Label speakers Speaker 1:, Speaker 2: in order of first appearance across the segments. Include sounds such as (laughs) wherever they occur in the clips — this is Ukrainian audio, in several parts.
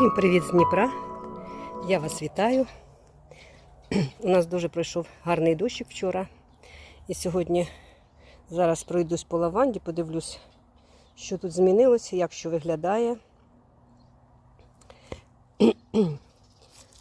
Speaker 1: Всім привіт з Дніпра. Я вас вітаю. У нас дуже пройшов гарний дощик вчора. І сьогодні зараз пройдусь по лаванді, подивлюсь, що тут змінилося, як що виглядає.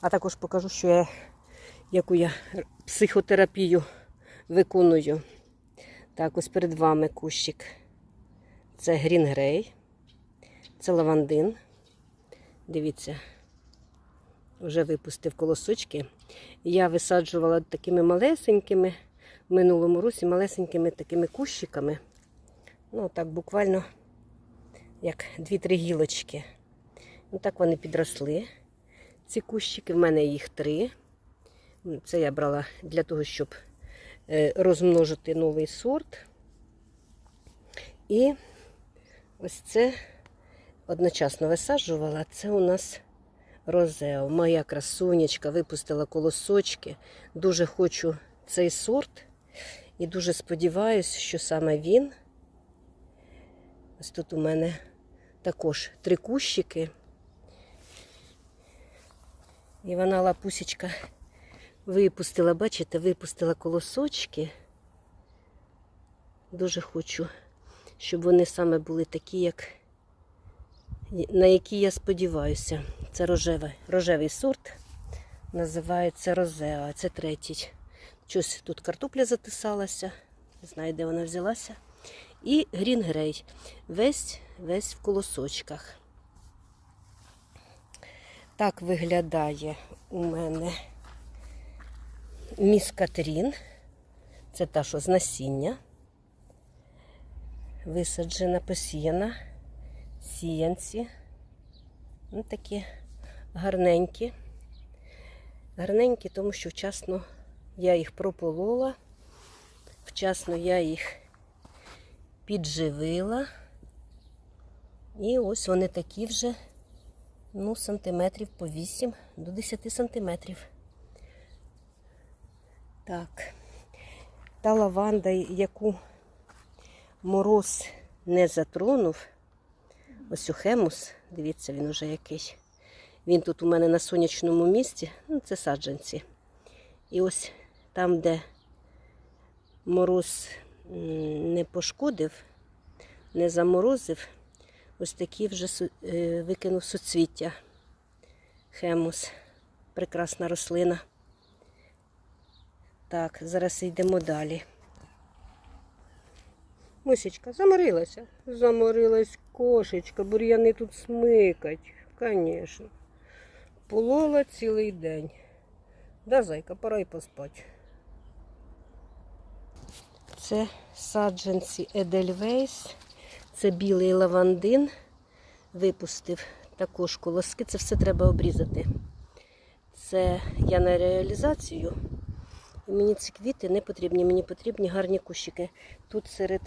Speaker 1: А також покажу, що я, яку я психотерапію виконую. Так, ось перед вами кущик. Це Grey. Це лавандин. Дивіться, вже випустив колосочки. Я висаджувала такими малесенькими в минулому році, малесенькими такими кущиками. Ну, так, буквально як дві-три гілочки. Ну, так вони підросли. Ці кущики, в мене їх три. Це я брала для того, щоб е, розмножити новий сорт. І ось це одночасно висаджувала. Це у нас розео. Моя красунечка випустила колосочки. Дуже хочу цей сорт. І дуже сподіваюся, що саме він. Ось тут у мене також три кущики. І вона лапусечка випустила, бачите, випустила колосочки. Дуже хочу, щоб вони саме були такі, як на які я сподіваюся. Це рожевий, рожевий сорт. Називається Розеа. Це третій. Щось тут картопля затисалася. Не знаю, де вона взялася. І Грін Грей. Весь весь в колосочках. Так виглядає у мене міс Катрін. Це та, що з насіння. Висаджена, посіяна сіянці. Ну, такі гарненькі. Гарненькі, тому що вчасно я їх прополола, вчасно я їх підживила. І ось вони такі вже, ну, сантиметрів по 8 до 10 сантиметрів. Так, та лаванда, яку мороз не затронув, Ось у хемус, дивіться, він уже який. Він тут у мене на сонячному місці, ну це саджанці. І ось там, де мороз не пошкодив, не заморозив, ось такі вже е, викинув суцвіття. Хемус. Прекрасна рослина. Так, зараз йдемо далі. Мусічка, заморилася. Заморилась кошечка, бур'яни тут смикать, звісно. Полола цілий день. Да, зайка, пора й поспати. Це саджанці Едельвейс. Це білий лавандин. Випустив також колоски. Це все треба обрізати. Це я на реалізацію. І мені ці квіти не потрібні, мені потрібні гарні кущики. Тут серед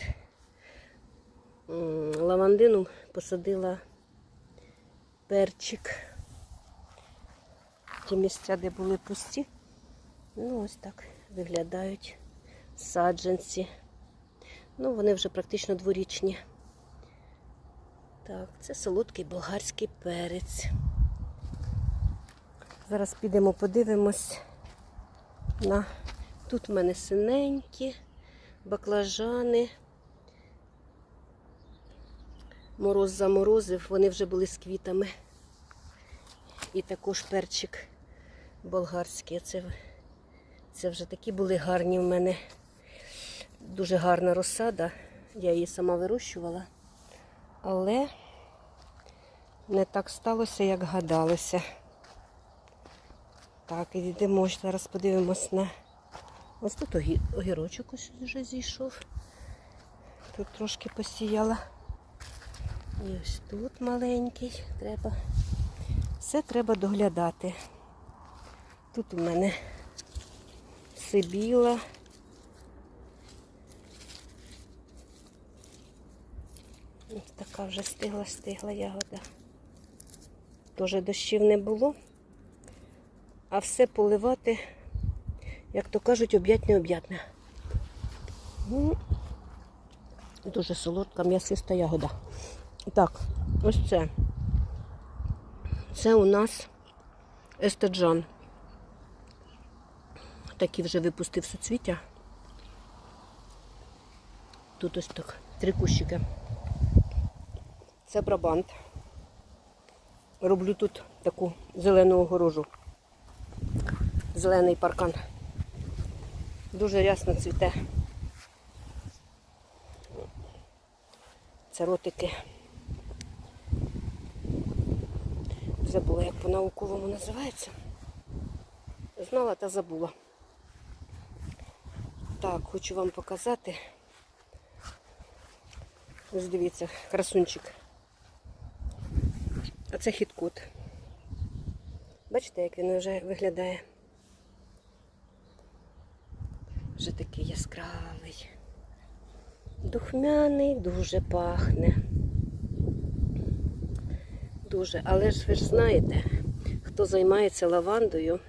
Speaker 1: лавандину посадила перчик. Ті місця, де були пусті. Ну, ось так виглядають саджанці. Ну, вони вже практично дворічні. Так, це солодкий болгарський перець. Зараз підемо подивимось на тут в мене синенькі баклажани. Мороз заморозив, вони вже були з квітами. І також перчик болгарський. Це це вже такі були гарні в мене. Дуже гарна розсада. Я її сама вирощувала. Але не так сталося, як гадалося. Так, йдемо, зараз подивимось на... Ось тут огірочок ось вже зійшов. Тут трошки посіяла. І ось тут маленький треба. Все треба доглядати. Тут у мене сибіла. Ось така вже стигла-стигла ягода. Теж дощів не було, а все поливати, як то кажуть, об'ять-необ'ятне. Ну, Дуже солодка м'ясиста ягода. Так, ось це. Це у нас естеджан. Такий вже випустив суцвіття. Тут ось так, три кущики. Це брабант. Роблю тут таку зелену огорожу. Зелений паркан. Дуже рясно цвіте. Це ротики. Забула, як по-науковому називається. Знала та забула. Так, хочу вам показати. Ось дивіться, красунчик. А це хіткот. Бачите, як він вже виглядає? Вже такий яскравий. Духмяний, дуже пахне. Дуже. Але ж ви ж знаєте, хто займається лавандою,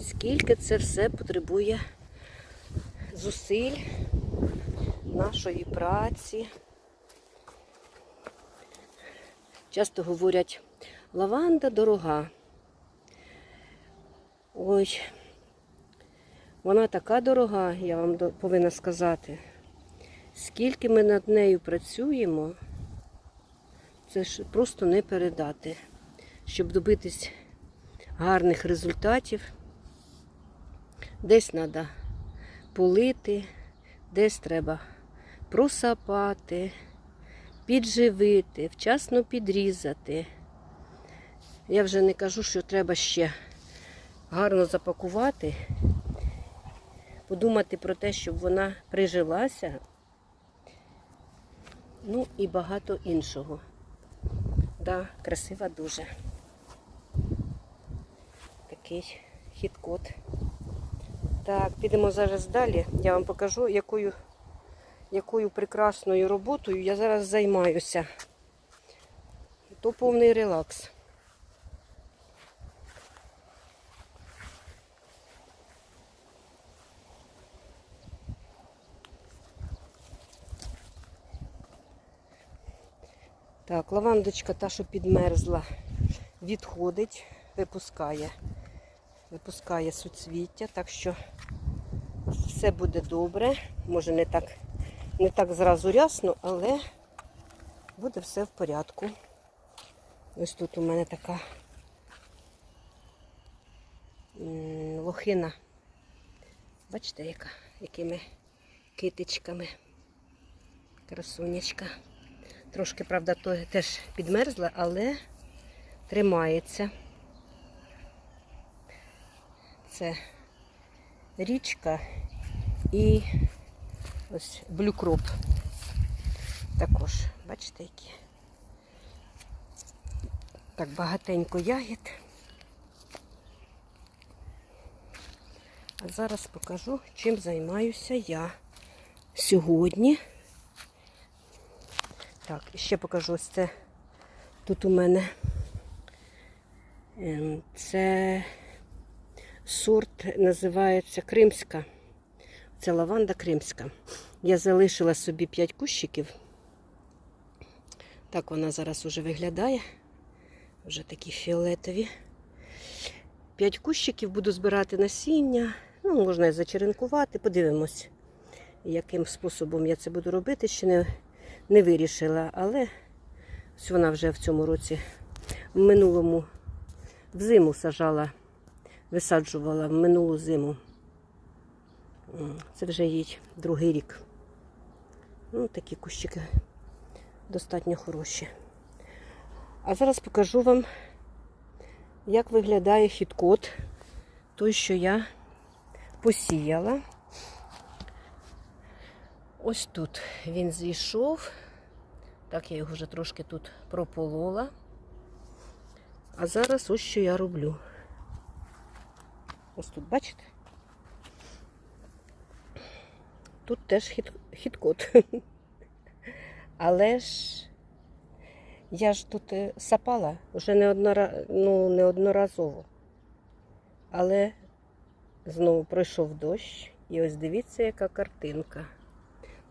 Speaker 1: скільки це все потребує зусиль нашої праці. Часто говорять, лаванда дорога. Ой, вона така дорога, я вам повинна сказати. Скільки ми над нею працюємо, це ж просто не передати. Щоб добитись гарних результатів, десь треба полити, десь треба просапати, підживити, вчасно підрізати. Я вже не кажу, що треба ще гарно запакувати, подумати про те, щоб вона прижилася. Ну і багато іншого. Да, красива дуже. Такий хіт-код. Так, підемо зараз далі. Я вам покажу, якою, якою прекрасною роботою я зараз займаюся. То повний релакс. Так, лавандочка та, що підмерзла, відходить, випускає. Випускає суцвіття, так що все буде добре. Може не так, не так зразу рясно, але буде все в порядку. Ось тут у мене така лохина. Бачите, яка, якими китичками. Красунечка. Трошки, правда, теж підмерзла, але тримається. Це річка і ось блюкроп. Також, бачите, які. Так, багатенько ягід. А зараз покажу, чим займаюся я сьогодні. Так, і ще покажу ось це. Тут у мене ем, це сорт називається Кримська. Це лаванда кримська. Я залишила собі 5 кущиків. Так вона зараз уже виглядає. Вже такі фіолетові. 5 кущиків буду збирати насіння. Ну, можна і зачеренкувати, подивимось, яким способом я це буду робити. Ще не, не вирішила, але ось вона вже в цьому році, в минулому взиму сажала висаджувала в минулу зиму. Це вже їй другий рік. Ну, такі кущики достатньо хороші. А зараз покажу вам, як виглядає хіткот, той, що я посіяла. Ось тут він зійшов. Так, я його вже трошки тут прополола. А зараз ось що я роблю. Ось тут, бачите? Тут теж хід, хід-код. (laughs) Але ж я ж тут е, сапала вже неоднора... ну, неодноразово. Але знову пройшов дощ. І ось дивіться, яка картинка.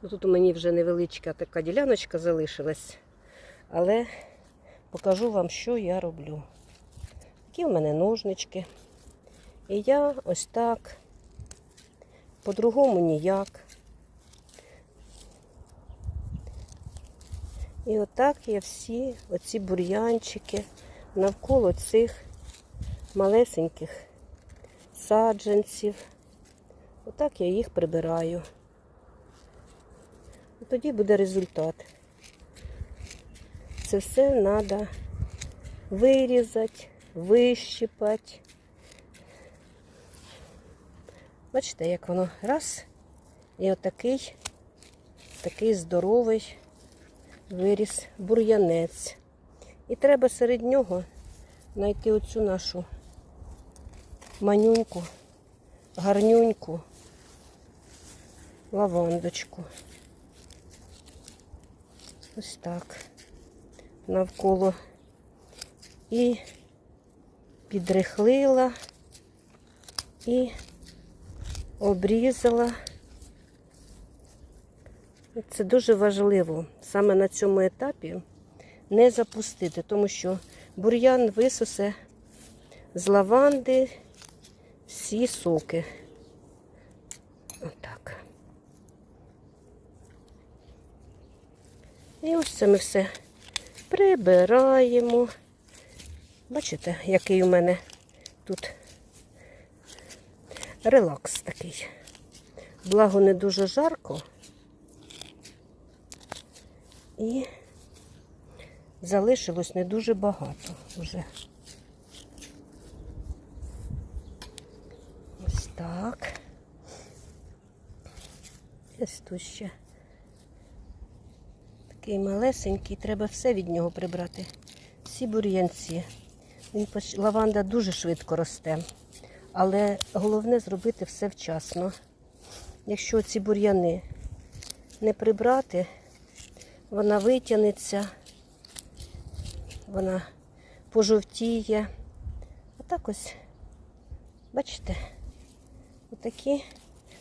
Speaker 1: Ну, тут у мені вже невеличка така діляночка залишилась. Але покажу вам, що я роблю. Такі в мене ножнички. І я ось так, по-другому ніяк. І отак я всі оці бур'янчики навколо цих малесеньких саджанців. Отак я їх прибираю. Тоді буде результат. Це все треба вирізати, вищипати. Бачите, як воно раз. І отакий, такий здоровий виріс бур'янець. І треба серед нього знайти оцю нашу манюньку, гарнюньку, лавандочку. Ось так. Навколо і підрихлила, і обрізала. Це дуже важливо саме на цьому етапі не запустити, тому що бур'ян висосе з лаванди всі соки. Отак. І ось це ми все прибираємо. Бачите, який у мене тут релакс такий. Благо не дуже жарко. І залишилось не дуже багато вже. Ось так. Ось тут ще такий малесенький, треба все від нього прибрати. Всі бур'янці. Лаванда дуже швидко росте, але головне зробити все вчасно. Якщо ці бур'яни не прибрати, вона витягнеться, вона пожовтіє. А так ось, бачите, отакі,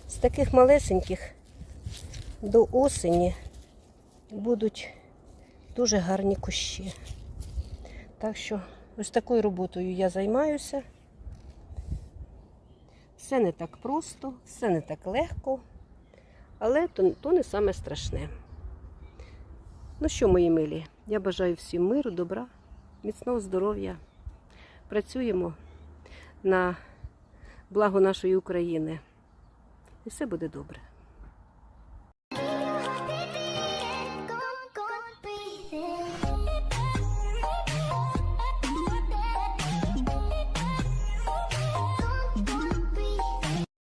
Speaker 1: з таких малесеньких до осені будуть дуже гарні кущі. Так що ось такою роботою я займаюся. Все не так просто, все не так легко, але то, то не саме страшне. Ну що, мої милі, я бажаю всім миру, добра, міцного здоров'я. Працюємо на благо нашої України. І все буде добре.